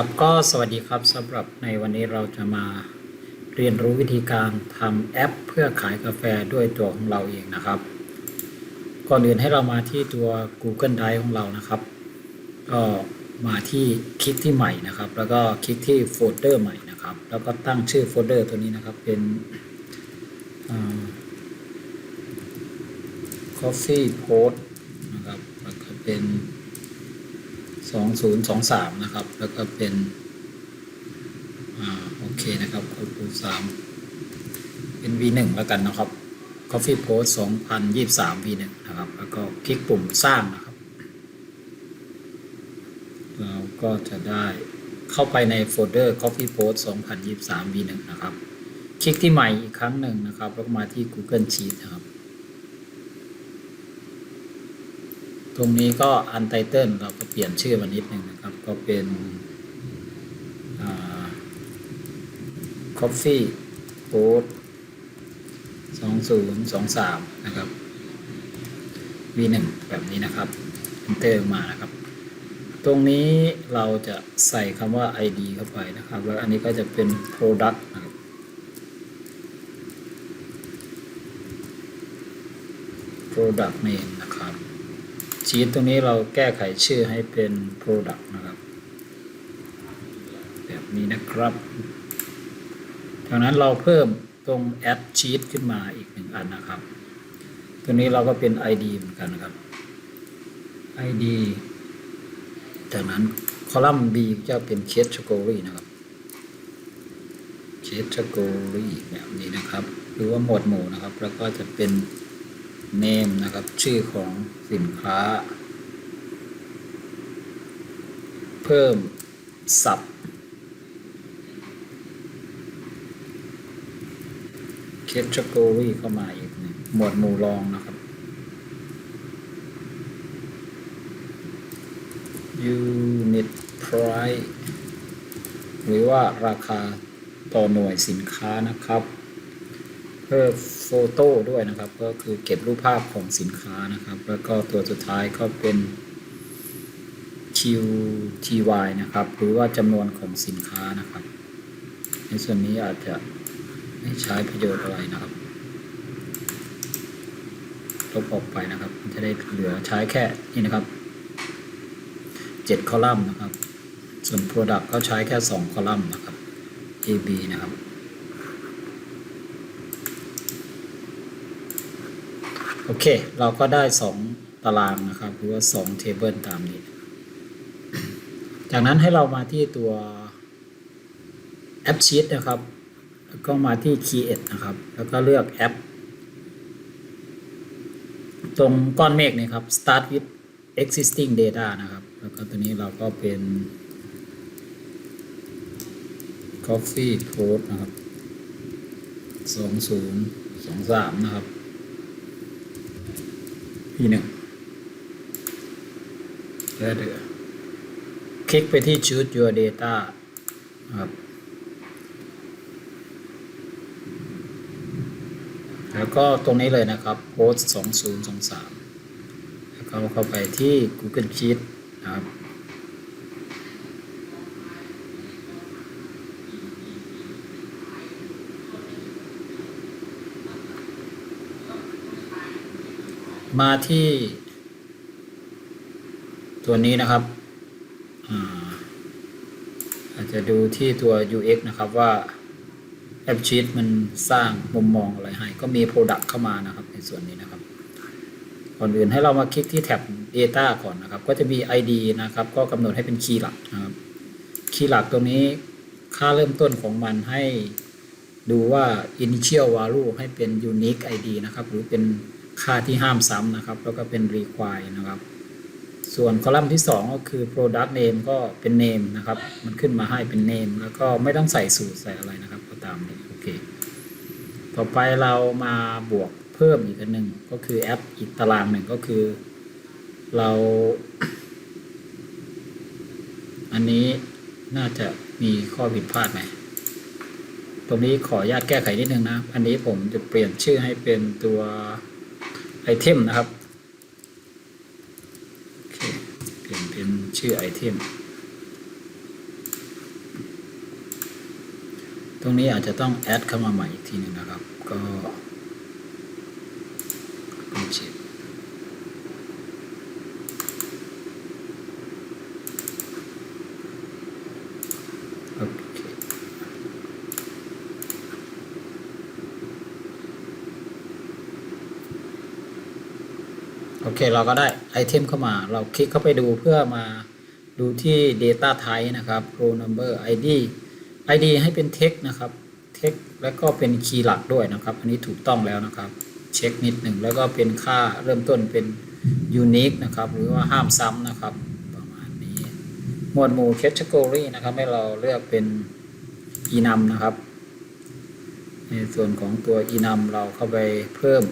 ครับก็สวัสดีครับสำหรับในวันนี้เราจะมาเรียนรู้วิธีการทำแอป เพื่อขายกาแฟด้วยตัวของเราเองนะครับ ก่อนอื่นให้เรามาที่ตัว Google Drive ของเรานะครับ ก็มาที่คลิกที่ใหม่นะครับ แล้วก็คลิกที่โฟลเดอร์ใหม่นะครับ แล้วก็ตั้งชื่อโฟลเดอร์ตัวนี้นะครับเป็น Coffee Post นะครับแล้วก็เป็น สองศูนย์สองสามนะครับ แล้วก็เป็นอ่าโอเคนะครับคูณสามเป็น V หนึ่งแล้วกันนะครับ Coffee Post สองพันยี่สาม V หนึ่งนะครับ แล้วก็คลิกปุ่มสร้างนะครับ เราก็จะได้เข้าไปในโฟลเดอร์ Coffee Post 2023 V1 นะครับ คลิกที่ใหม่อีกครั้งหนึ่งนะครับ แล้วมาที่ Google Sheet นะครับ ตรงนี้ก็ Untitled เราก็เปลี่ยนชื่อมานิดหนึ่งนะครับ ก็เป็นอ่า Coffee Post 2023 นะครับ V1 แบบนี้นะครับ Enter มานะครับ ตรงนี้เราจะใส่คำว่า ID เข้าไปนะครับ แล้วอันนี้ก็จะเป็น Product นะครับ Product Name นะครับ ชีตตรงนี้เราแก้ไขชื่อให้เป็น Product นะครับ แบบนี้นะครับจากนั้นเราเพิ่มตรง Add Sheet ขึ้นมาอีกหนึ่งอันนะครับ ตัวนี้เราก็เป็น ID เหมือนกันนะครับ ID จากนั้นคอลัมน์ B จะเป็น category นะครับ category แบบนี้นะครับ หรือว่าหมวดหมู่นะครับ แล้วก็จะเป็น name นะครับ ชื่อของสินค้า เพิ่มศัพท์ category เข้ามาอีกหนึ่งหมวดหมู่รองนะครับ unit price หรือว่าราคาต่อหน่วยสินค้านะครับ เพิ่มโฟโต้ด้วยนะครับ ก็คือเก็บรูปภาพของสินค้านะครับ แล้วก็ตัวสุดท้ายก็เป็น QTY นะครับ หรือว่าจำนวนของสินค้านะครับ ในส่วนนี้อาจจะไม่ใช้ประโยชน์อะไรนะครับลบออกไปนะครับ จะได้เหลือใช้แค่นี้นะครับ 7 คอลัมน์นะครับ ส่วน Product ก็ใช้แค่ 2 คอลัมน์นะครับ A B นะครับ โอเค เราก็ได้ 2 ตารางนะครับ หรือว่า2 Table ตามนี้ จากนั้นให้เรามาที่ตัว App Sheet นะครับ แล้วก็มาที่ Create นะครับ แล้วก็เลือกแอป ตรงก้อนเมฆนี่ครับ Start with existing data นะครับ แล้วก็ตัวนี้เราก็เป็น coffee post นะครับสองศูนย์สองสามนะครับ ที่หนึ่งแล้วเดือยคลิกไปที่ choose your data ครับ แล้วก็ตรงนี้เลยนะครับ post สองศูนย์สองสามแล้วก็เข้าไปที่ Google Sheet นะครับ มาที่ ตัวนี้นะครับอาจจะดูที่ตัว UX นะครับว่า App Sheet มันสร้างมุมมองอะไรให้ ก็มี Product เข้ามานะครับ ในส่วนนี้นะครับ ก่อนอื่นให้เรามาคลิกที่แท็บ Data ก่อนนะครับ ก็จะมี ID นะครับ ก็กำหนดให้เป็นคีย์หลักนะครับ คีย์หลักตรงนี้ค่าเริ่มต้นของมันให้ดูว่า initial value ให้เป็น unique ID นะครับ หรือเป็น ค่าที่ห้ามซ้ำนะครับ แล้วก็เป็น require นะครับ ส่วนคอลัมน์ที่ 2 ก็คือ product name ก็เป็น name นะครับ มันขึ้นมาให้เป็น name แล้วก็ไม่ต้องใส่สูตรใส่อะไรนะครับ ก็ตามนี้โอเค ต่อไปเรามาบวกเพิ่มอีกอันหนึ่งก็คือแอปอีกตารางหนึ่งก็คือ เรา อันนี้น่าจะมีข้อผิดพลาดไหมตรงนี้ขออนุญาตแก้ไขนิดนึงนะ อันนี้ผมจะเปลี่ยนชื่อให้เป็นตัว ไอเทมนะครับเเปลี่ยนเป็นชื่อไอเทมตรงนี้อาจจะต้องแอดเข้ามาใหม่อีกทีนึงนะครับ ก็ เคเราก็ได้ไอเทมเข้ามา เราคลิกเข้าไปดูเพื่อมาดูที่ Data Type นะครับ Row Number ID ID ให้เป็น Text นะครับ Text แล้วก็เป็นคีย์หลักด้วยนะครับ อันนี้ถูกต้องแล้วนะครับ เช็คนิดหนึ่งแล้วก็เป็นค่าเริ่มต้นเป็น Unique นะครับ หรือว่าห้ามซ้ำนะครับ ประมาณนี้ หมวดหมู่ Category นะครับ ให้เราเลือกเป็น enum นะครับ ในส่วนของตัว enum เราเข้าไปเพิ่ม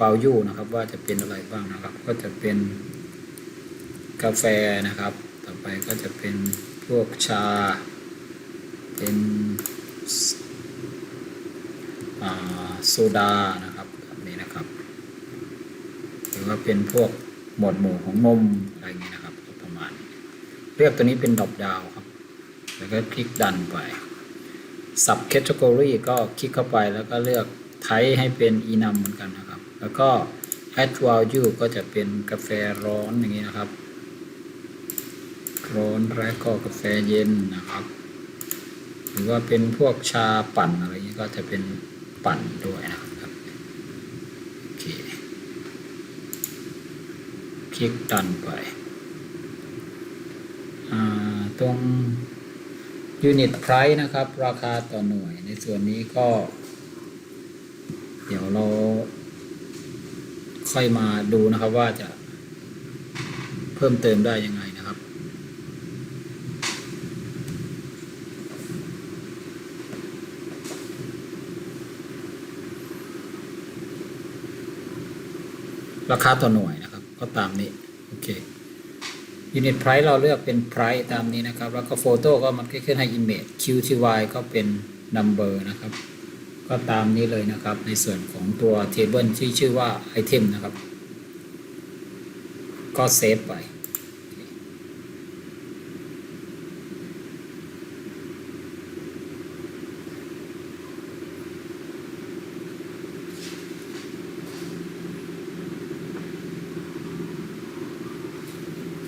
value นะครับว่าจะเป็นอะไรบ้างนะครับ ก็จะเป็นกาแฟนะครับ ต่อไปก็จะเป็นพวกชา เป็นโซดานะครับแบบนี้นะครับ หรือว่าเป็นพวกหมวดหมู่ของนมอะไรอย่างนี้นะครับประมาณ เลือกตัวนี้เป็นดอปดาวครับ แล้วก็คลิกดันไป sub category ก็คลิกเข้าไปแล้วก็เลือกไทป์ให้เป็น enum เหมือนกันนะครับ แล้วก็ add value ก็จะเป็นกาแฟร้อนอย่างนี้นะครับร้อนแล้วก็กาแฟเย็นนะครับ หรือว่าเป็นพวกชาปั่นอะไรอย่างนี้ก็จะเป็นปั่นด้วยนะครับโอเคคลิกดันไปตรง unit price นะครับ ราคาต่อหน่วยในส่วนนี้ก็ เดี๋ยวเรา ค่อยมาดูนะครับว่าจะเพิ่มเติมได้ยังไงนะครับ ราคาต่อหน่วยนะครับ ก็ตามนี้โอเค unit price เราเลือกเป็น price ตามนี้นะครับ แล้วก็ photo ก็มันก็ขึ้นให้ image qty ก็เป็น number นะครับ ก็ตามนี้เลยนะครับ ในส่วนของตัว table ที่ชื่อว่า item นะครับ ก็เซฟไป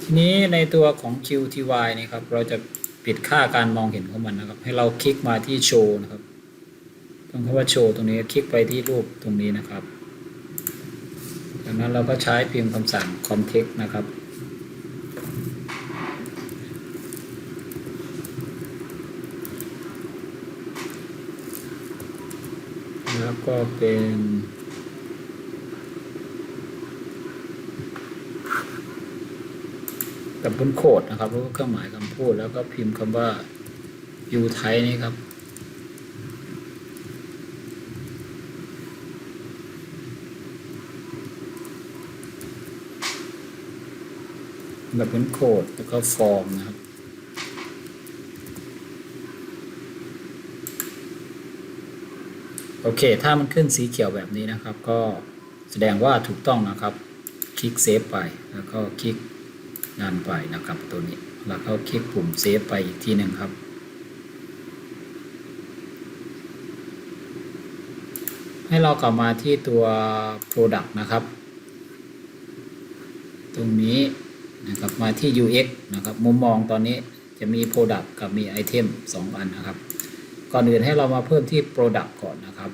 ทีนี้ในตัวของ QTY นี่ครับ เราจะปิดค่าการมองเห็นของมันนะครับ ให้เราคลิกมาที่โชว์นะครับำว่าโชว์ตรงนี้คลิกไปที่รูปตรงนี้นะครับ จากนั้นเราก็ใช้พิมพ์คำสั่ง context นะครับ แล้วก็เป็นดับเบิลโคดนะครับแล้วก็เครื่องหมายคำพูดแล้วก็พิมพ์คำว่า u ไทยนี่ครับ ดับเบิลโคดแล้วก็ฟอร์มนะครับ โอเค ถ้ามันขึ้นสีเขียวแบบนี้นะครับ ก็แสดงว่าถูกต้องนะครับ คลิกเซฟไป แล้วก็คลิกงานไปนะครับตัวนี้ แล้วก็คลิกปุ่มเซฟไปอีกทีหนึ่งครับให้เรากลับมาที่ตัว Product นะครับ ตรงนี้ มาที่ UX นะครับมุมมองตอนนี้จะมี Product กับมี Item 2 อันนะครับ ก่อนอื่นให้เรามาเพิ่มที่ Product ก่อนนะครับ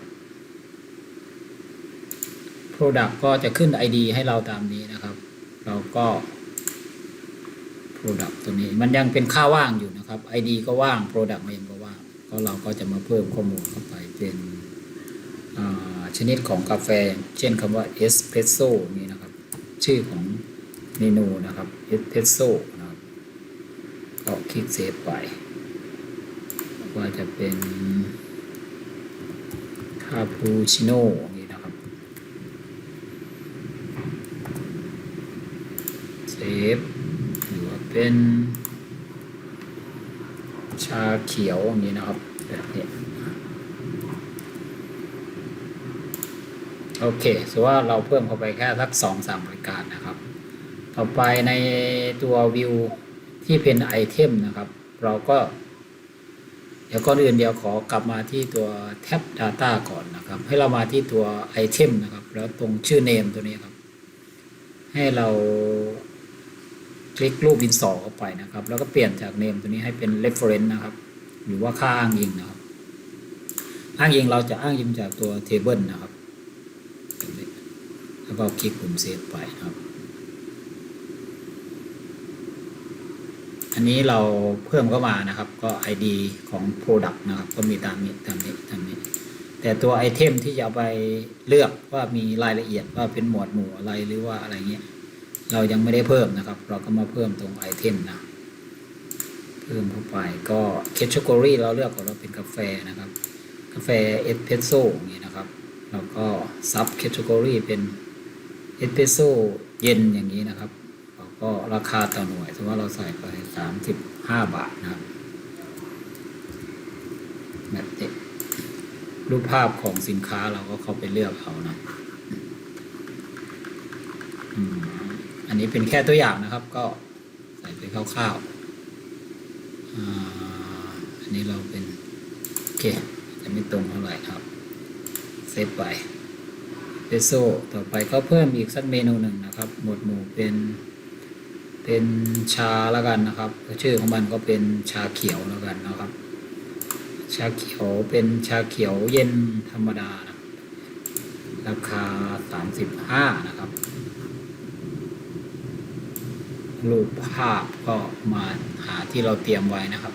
Product ก็จะขึ้น ID ให้เราตามนี้นะครับ เราก็ Product ตัวนี้มันยังเป็นค่าว่างอยู่นะครับ ID ก็ว่าง Product มันยังก็ว่างก็เราก็จะมาเพิ่มข้อมูลเข้าไปเป็นชนิดของกาแฟ เช่นคำว่า Espresso นี่นะครับ ชื่อของ เมนูนะครับ Espresso นะครับก็คลิกเซฟไป ว่าจะเป็นคาปูชิโน่นี่นะครับเซฟหรือว่าเป็น ชาเขียวอย่างนี้นะครับแบบนี้โอเคสมมติว่าเราเพิ่มเข้าไปแค่สักสองสามรายการนะครับ ต่อไปในตัววิวที่เป็นไอเทมนะครับ เราก็ เดี๋ยวก่อนอื่นเดี๋ยวขอกลับมาที่ตัวแท็บ Data ก่อนนะครับ ให้เรามาที่ตัว Item นะครับ แล้วตรงชื่อ Name ตัวนี้ครับ ให้เราคลิกรูปดินสอเข้าไปนะครับ แล้วก็เปลี่ยนจาก Name ตัวนี้ให้เป็น Reference นะครับ หรือว่าค่าอ้างอิงนะครับ อ้างอิงเราจะอ้างอิงจากตัว Table นะครับ แล้วก็คลิกปุ่ม Save ไปนะครับ อันนี้เราเพิ่มเข้ามานะครับ ก็ ID ของ Product นะครับ ก็มีตามนี้ตามนี้ตามนี้ แต่ตัวไอเทมที่จะเอาไปเลือกว่ามีรายละเอียดว่าเป็นหมวดหมู่อะไรหรือว่าอะไรเงี้ย เรายังไม่ได้เพิ่มนะครับ เราก็มาเพิ่มตรงไอเทมนะ เพิ่มเข้าไปก็แคตตากรีเราเลือกก่อนว่าเป็นกาแฟนะครับ กาแฟเอสเพรสโซ่อย่างนี้นะครับ แล้วก็ซับแคตตากรีเป็นเอสเพรสโซ่เย็นอย่างนี้นะครับ ก็ราคาต่อหน่วยสมมติว่าเราใส่ไป35บห้าบาทนะครับแบบนี้รูปภาพของสินค้าเราก็เข้าไปเลือกเอานะอันนี้เป็นแค่ตัวอย่างนะครับ ก็ใส่ไปคร่าวๆอันนี้เราเป็นโอเคจะไม่ตรงเท่าไหร่ครับ เซฟไปเปโซต่อไปก็เพิ่มอีกสักเมนูหนึ่งนะครับ หมวดหมู่เป็น เป็นชาแล้วกันนะครับ ชื่อของมันก็เป็นชาเขียวแล้วกันนะครับ ชาเขียวเป็นชาเขียวเย็นธรรมดานะราคา35นะครับ รูปภาพก็มาหาที่เราเตรียมไว้นะครับ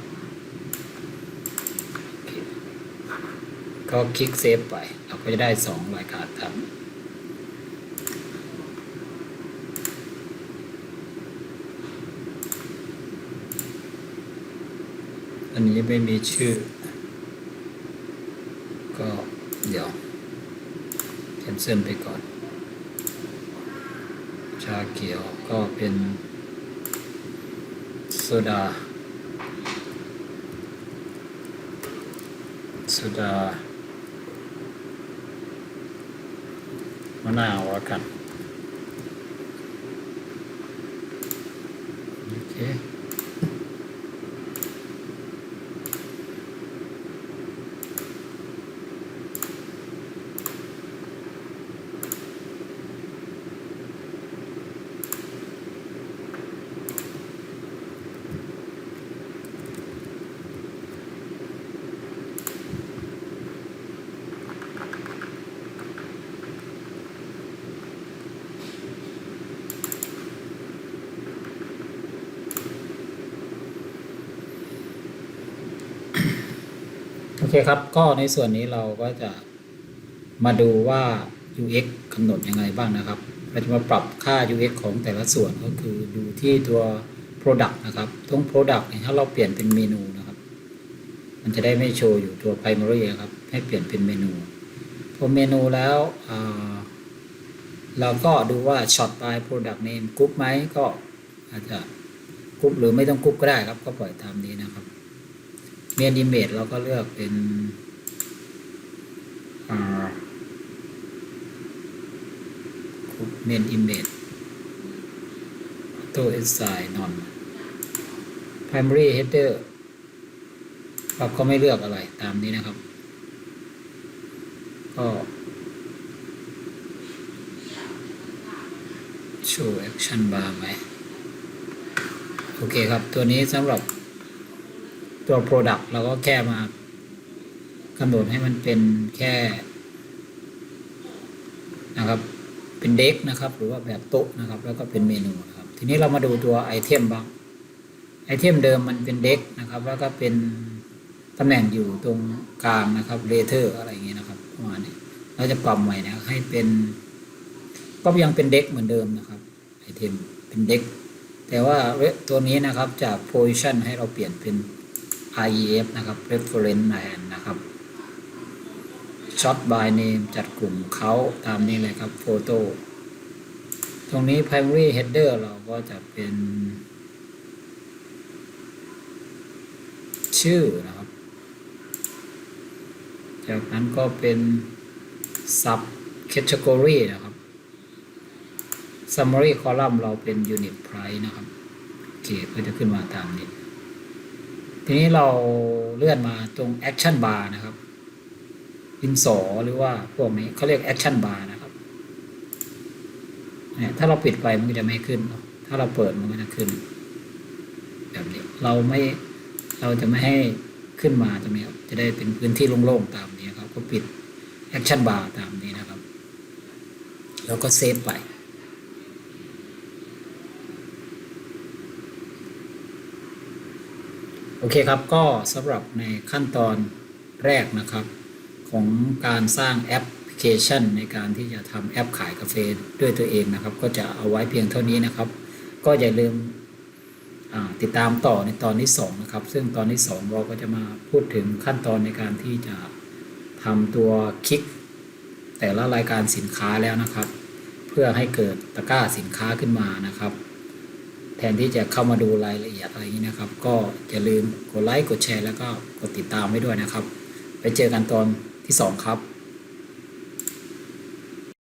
ก็คลิกเซฟไป เราก็จะได้2รายการครับ นนี้ไม่มีชื่อ ก็เดี๋ยวแคนเซิลไปก่อน ชาเขียวก็เป็นโซดาโซดามะนาวแล้วกัน โอเค เคครับ ก็ในส่วนนี้เราก็จะมาดูว่า UX กำหนดยังไงบ้างนะครับ เราจะมาปรับค่า UX ของแต่ละส่วนก็คือดูที่ตัว Product นะครับตรง Product เนี่ยถ้าเราเปลี่ยนเป็นเมนูนะครับ มันจะได้ไม่โชว์อยู่ตัว Primary ครับ ให้เปลี่ยนเป็นเมนู พอเมนูแล้วเราก็ดูว่า Short by Product Name กรุ๊ปไหมก็อาจจะกรุ๊ปหรือไม่ต้องกรุ๊ปก็ได้ครับ ก็ปล่อยตามนี้นะครับ เมนอิเมจเราก็เลือกเป็นเมนอิมเมจตัว assign non primary header เราก็ไม่เลือกอะไรตามนี้นะครับ ก็ show action bar ไหม โอเคครับ ตัวนี้สำหรับ ตัว Product เราก็แค่มากำหนดให้มันเป็นแค่นะครับ เป็นเด็กนะครับ หรือว่าแบบโต๊ะนะครับ แล้วก็เป็นเมนูนะครับ ทีนี้เรามาดูตัวไอเทมบ้างไอเทมเดิมมันเป็นเด็กนะครับ แล้วก็เป็นตำแหน่งอยู่ตรงกลางนะครับเลเทอร์อะไรอย่างเงี้ยนะครับประมาณนี้เราจะปรับใหม่นะให้เป็น ก็ยังเป็นเด็กเหมือนเดิมนะครับไอเทมเป็นเด็กแต่ว่าตัวนี้นะครับจาก position ให้เราเปลี่ยนเป็น REF นะครับ reference man นะครับ shot by name จัดกลุ่มเขาตามนี้เลยครับ photo ตรงนี้ primary header เราก็จะเป็น ชื่อนะครับ จากนั้นก็เป็น sub category นะครับ summary column เราเป็น unit price นะครับ โอเค ก็จะขึ้นมาตามนี้ ทีนี้เราเลื่อนมาตรง Action Bar นะครับดินสอหรือว่าพวกนี้เขาเรียก Action Bar นะครับเนี่ยถ้าเราปิดไปมันก็จะไม่ขึ้น ถ้าเราเปิดมันก็จะขึ้น แบบนี้เราไม่เราจะไม่ให้ขึ้นมาตรงนี้ครับจะได้เป็นพื้นที่โล่งๆตามนี้ครับ ก็ปิด Action Bar ตามนี้นะครับ แล้วก็เซฟไป โอเคครับก็สำหรับในขั้นตอนแรกนะครับ ของการสร้างแอปพลิเคชัน ในการที่จะทำแอปขายกาแฟด้วยตัวเองนะครับ ก็จะเอาไว้เพียงเท่านี้นะครับ ก็อย่าลืมติดตามต่อในตอนที่ 2 นะครับ ซึ่งตอนที่ 2 เราก็จะมาพูดถึงขั้นตอนในการที่จะทำตัวคลิก แต่ละรายการสินค้าแล้วนะครับ เพื่อให้เกิดตะกร้าสินค้าขึ้นมานะครับ แทนที่จะเข้ามาดูรายละเอียดอะไรอย่างนี้นะครับ ก็อย่าลืมกดไลค์กดแชร์แล้วก็กดติดตามไว้ด้วยนะครับ ไปเจอกันตอนที่ 2 ครับ